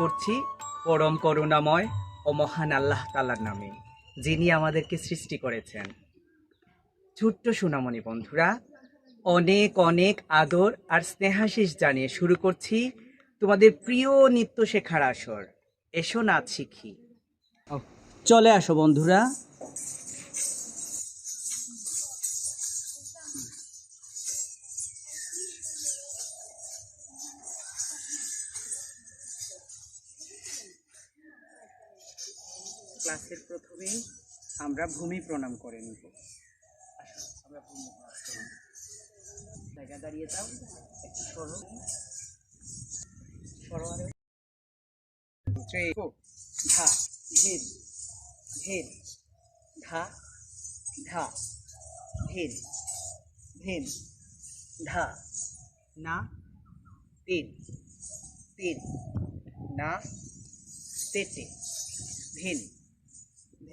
করছি, পরম করুণাময় ও মহান আল্লাহ তালার নামে, যিনি আমাদেরকে সৃষ্টি করেছেন। ছোট্ট সুনামণি বন্ধুরা, অনেক অনেক আদর আর স্নেহাশিস জানিয়ে শুরু করছি তোমাদের প্রিয় নৃত্য শেখার আসর। এসো নাচ শিখি। চলে আসো বন্ধুরা ক্লাসের আমরা ভূমি প্রণাম করে নিব। আমরা জায়গা দাঁড়িয়ে যাও, একটু সরো। সরো. ধা ধীর ধা ধা ধা না তিন তিন না, তেতে ভিন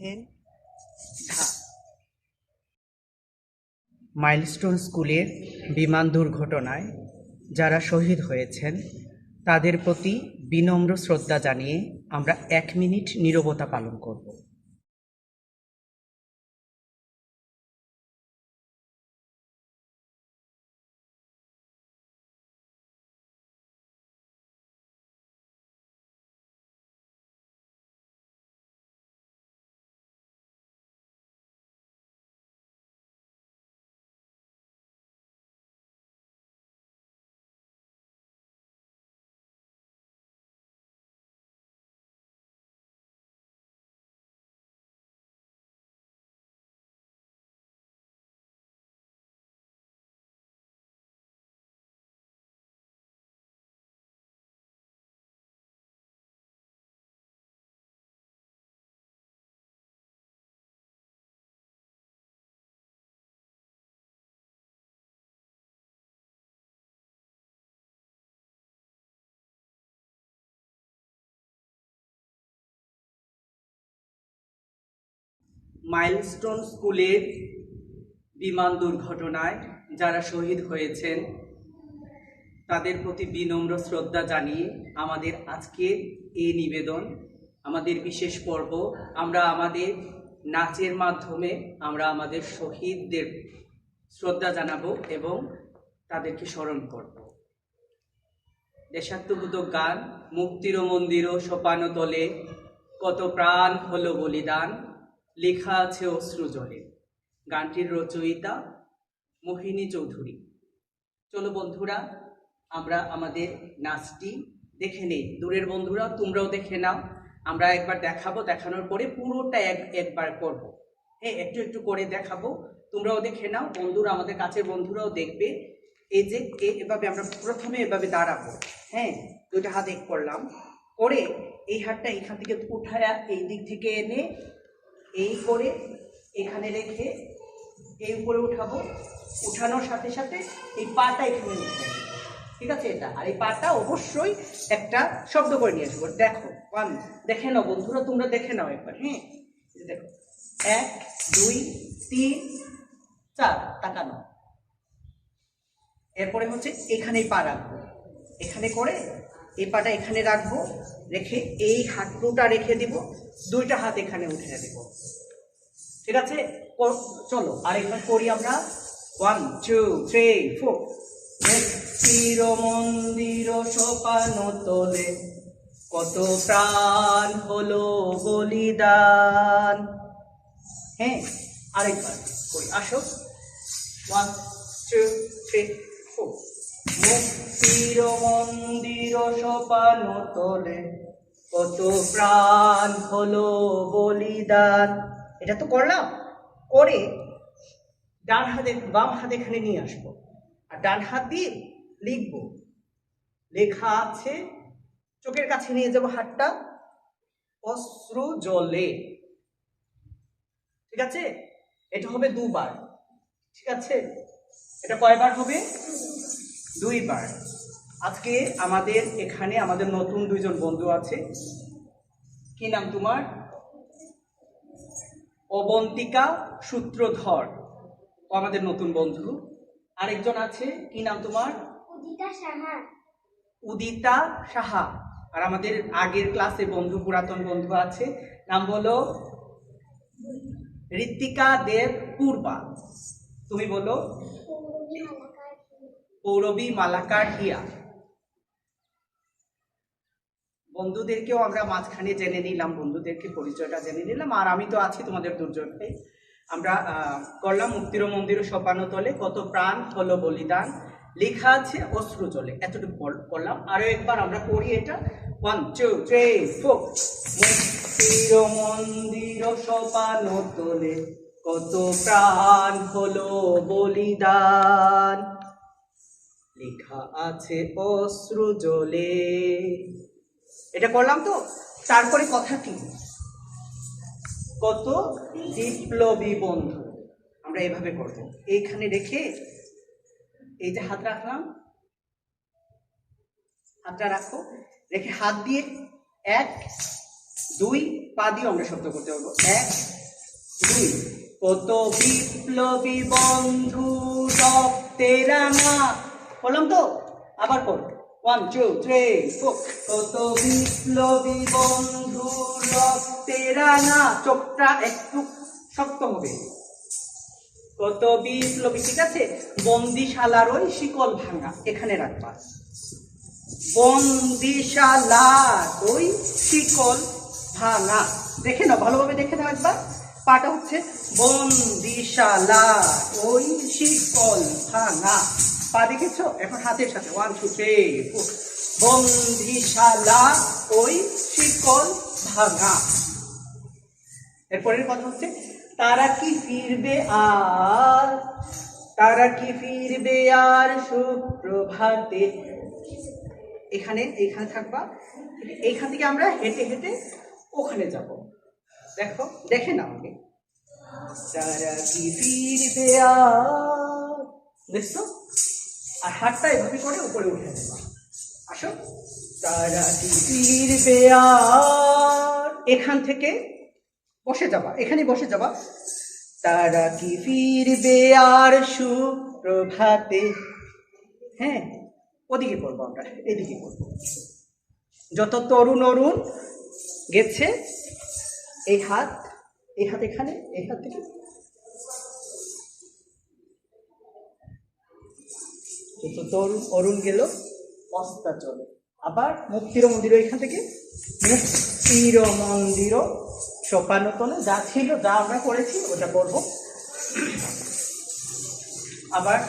ধা মাইলস্টোন স্কুলের বিমান দুর্ঘটনায় যারা শহীদ হয়েছেন, তাদের প্রতি বিনম্র শ্রদ্ধা জানিয়ে আমরা এক মিনিট নীরবতা পালন করব। মাইলস্টোন স্কুলের বিমান দুর্ঘটনায় যারা শহীদ হয়েছেন, তাদের প্রতি বিনম্র শ্রদ্ধা জানিয়ে আমাদের আজকের এই নিবেদন, আমাদের বিশেষ পর্ব, আমরা আমাদের নাচের মাধ্যমে আমরা আমাদের শহীদদের শ্রদ্ধা জানাব এবং তাদেরকে স্মরণ করব। দেশাত্মবোধক গান মুক্তির মন্দির সোপানো তলে কত প্রাণ হলো বলিদান লেখা আছে অশ্রু জলে গানটির রচয়িতা মোহিনী চৌধুরী। চলো বন্ধুরা, আমরা আমাদের নাচটি দেখে নেই। দূরের বন্ধুরা, তোমরাও দেখে নাও। আমরা একবার দেখাবো, দেখানোর পরে পুরোটা এক, একবার করব। হ্যাঁ একটু একটু করে দেখাবো। তোমরাও দেখে নাও। বন্ধুরা, আমাদের কাছের বন্ধুরাও দেখবে। এই যে এভাবে আমরা প্রথমে এভাবে দাঁড়াবো। হ্যাঁ দুইটা হাত এক করলাম। করে এই হাতটা এখান থেকে উঠায়া এই দিক থেকে এনে এই করে এখানে রেখে এই উপরে উঠাবো। উঠানোর সাথে সাথে এই পাটা এখানে উঠে ঠিক আছে এটা? আর এই পাটা অবশ্যই একটা শব্দ করে নিয়ে আসব। দেখো, ওয়ান, দেখে নাও বন্ধুরা, তোমরা দেখে নাও একবার হ্যাঁ? দেখো, এক, দুই, তিন, চার, তাকানো। এরপরে হচ্ছে এখানেই পা রাখব। এখানে করে এই পাটা এখানে রাখব, রেখে এই হাঁটুটা রেখে দিব, দুইটা হাত এখানে উঠে দেব। ঠিক আছে? চলো আর এখানে করি আমরা। ওয়ান টু থ্রি ফোর চির মন্দির সোপানো তোলে, কত প্রাণ হলো বলিদান। হ্যাঁ আরেকবার করি, আসো। ওয়ান টু থ্রি ফোর মুক্তির মন্দির সোপানো তোলে। কত প্রাণ হলো বলিদান। এটা তো করলাম। করে ডান হাতে, বাম হাতে এখানে নিয়ে আসব। আর ডান হাত দিয়ে লিখব। লেখা আছে, চোখের কাছে নিয়ে যাব হাতটা। অশ্রু জলে। ঠিক আছে? এটা হবে দুবার। ঠিক আছে? এটা কয়বার হবে? দুইবার আজকে আমাদের এখানে আমাদের নতুন দুইজন বন্ধু আছে কি নাম তোমার অবন্তিকা সূত্রধর আমাদের নতুন বন্ধু আরেকজন আছে কি নাম তোমার উদিতা সাহা উদিতা সাহা আর আমাদের আগের ক্লাসে বন্ধু পুরাতন বন্ধু আছে নাম বলো ঋত্বিকা দেব পূর্বা তুমি বলো পৌরবী মালাকার হিয়া। বন্ধুদেরকেও আমরা মাঝখানে জেনে নিলাম, বন্ধুদেরকে পরিচয়টা জেনে নিলাম। আর আমি তো আছি তোমাদের দুর্যোগে আমরা করলাম মুক্তির মন্দির সোপানো তলে কত প্রাণ, হলো বলিদান। লেখা আছে অশ্রু জলে। এতটুকু পড়লাম। আরও একবার আমরা পড়ি এটা। ওয়ান টু থ্রি ফোর মুক্তির মন্দির সোপানো তলে কত প্রাণ, হলো বলিদান। লেখা আছে অশ্রু জলে এটা করলাম তো? তারপরে কথা কি? কত? বিপ্লবী বন্ধু। আমরা এভাবে করব। এইখানে রেখে এই যে হাত রাখলাম, হাতটা রাখো, রেখে হাত দিয়ে এক, দুই, পা দিয়ে আমরা শব্দ করতে পারব। এক, দুই। কত বিপ্লবী বন্ধু রক্তের না বললাম তো? আবার কর ওয়ান টু থ্রি কত বিপ্লবী বন্ধু না, চোখটা একটু শক্ত হবে। কত বিপ্লবী, ঠিক আছে? বন্দিশালার ওই শিকল ভাঙা, এখানে রাখবা। বন্দিশালার ওই শিকল ভাঙা। দেখে নাও, ভালোভাবে দেখে নাও একবার। পাটা হচ্ছে বন্দিশালা ওই শিকল ভাঙা। পা দেখেছ? এখন হাতের সাথে। ওয়ান টু থ্রি বন্দিশালা ওই শিকল ভাঙা। এরপরের কথা হচ্ছে, তারা কি ফিরবে আর? তারা কি ফিরবে আর সুপ্রভাতে? এখানে এইখানে থাকবা। এইখান থেকে আমরা হেঁটে হেঁটে ওখানে যাব। দেখো, দেখে না আমাকে তারা কি ফিরবে আর? দেখছ? আর হাতটা এভাবে করে উপরে উঠে দেবা আসো। তারা ফিরবে আর এখান থেকে বসে যাবা এখানে বসে যাবা। তারা কি ফিরবে আর সুপ্রভাতে। হ্যাঁ ওদিকে করব আমরা, এদিকে করব যত তরুণ অরুণ গেছে, এই হাত এই হাত এখানে, এই হাত থেকে যত তরুণ, অরুণ গেল অস্তা চলে। আবার মুক্তির মন্দির এখান থেকে মুক্তির মন্দির সোপানো তলে যা ছিল, যা আমরা করেছি, ওটা করব। আবার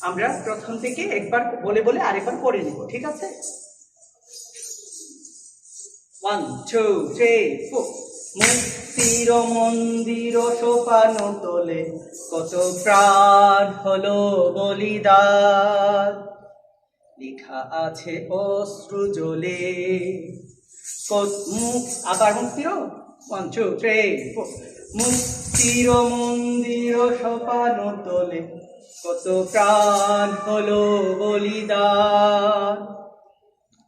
আমরা প্রথম থেকে একবার বলে বলে আরেকবার করে নিব, ঠিক আছে? ওয়ান টু থ্রি ফোর মুক্তির মন্দির সোপানো তোলে, কত প্রাণ হলো বলিদান। লেখা আছে অশ্রু জলে মুখ, আবার মুক্তির ওয়ান মুক্তির মন্দির সোপানো তোলে, কত প্রাণ হলো বলিদান।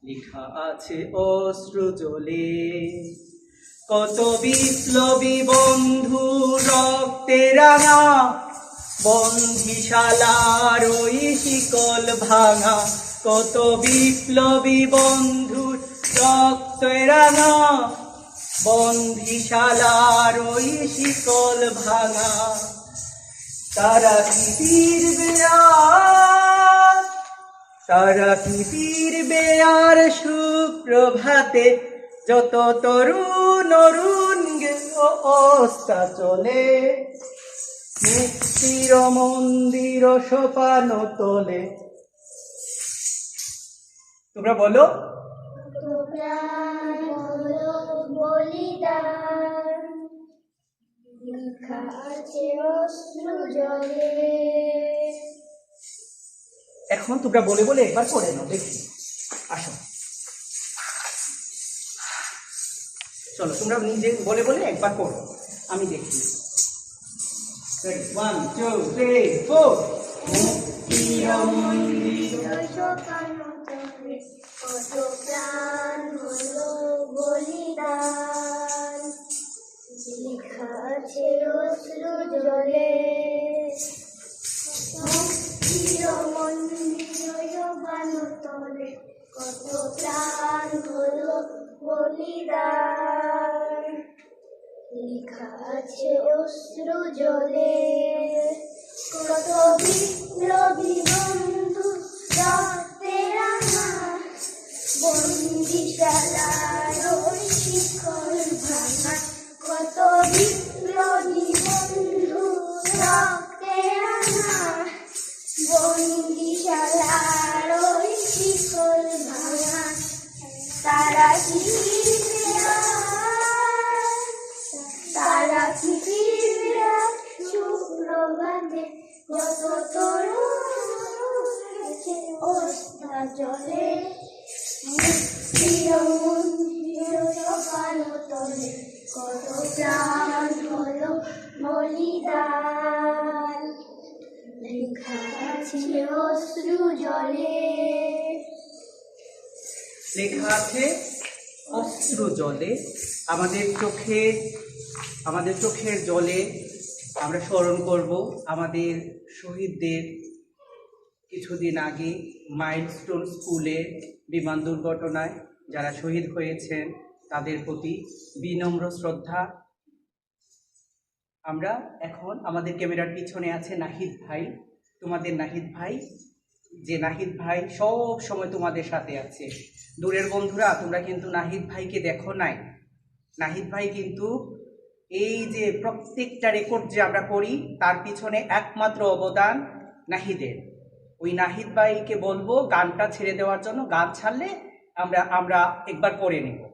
লেখা আছে অশ্রু জলে কত বিপ্লবী বন্ধু রক্তে রাঙা, বন্দিশালার ওই শিকল ভাঙা, কত বিপ্লবী বন্ধু রক্তে রাঙা, বন্দিশালার ওই শিকল ভাঙা। তারা কি ফিরবে আর তারা কি ফিরবে আর সুপ্রভাতে যত তরুণ অরুণ অস্তা চলে। মুক্তির মন্দির সোপানো তোলে। তোমরা বলো? এখন তোমরা বলে বলে একবার করে নাও, দেখি। আসো। চলো, তোমরা নিজে বলে বলে একবার করো। আমি দেখি ওয়ান টু থ্রি ফোর জলে মন্দির বানো তলে কত প্রাণ হলো বলিদান। লেখা আছে অশ্রু জলে। কত বিপ্লবী বন্ধু কত তরুণ গেছে ওস্তা জলে মন্দির তলে কত প্রাণ হলো বলিদান লেখা আছে, অশ্রু জলে। লেখা আছে অশ্রু জলে আমাদের চোখে আমাদের চোখের জলে আমরা স্মরণ করব আমাদের শহীদদের কিছুদিন আগে মাইলস্টোন স্কুলে বিমান দুর্ঘটনায় যারা শহীদ হয়েছেন, তাদের প্রতি বিনম্র শ্রদ্ধা। আমরা এখন আমাদের ক্যামেরার পিছনে আছে নাহিদ ভাই। তোমাদের নাহিদ ভাই? যে নাহিদ ভাই সব সময় তোমাদের সাথে আছে। দূরের বন্ধুরা, তোমরা কিন্তু নাহিদ ভাইকে দেখো নাই। নাহিদ ভাই কিন্তু এই যে প্রত্যেকটা রেকর্ড যে আমরা করি, তার পিছনে একমাত্র অবদান নাহিদের। ওই নাহিদ ভাইকে বলব, গানটা ছেড়ে দেওয়ার জন্য গান ছাড়লে আমরা আমরা একবার করে নেব।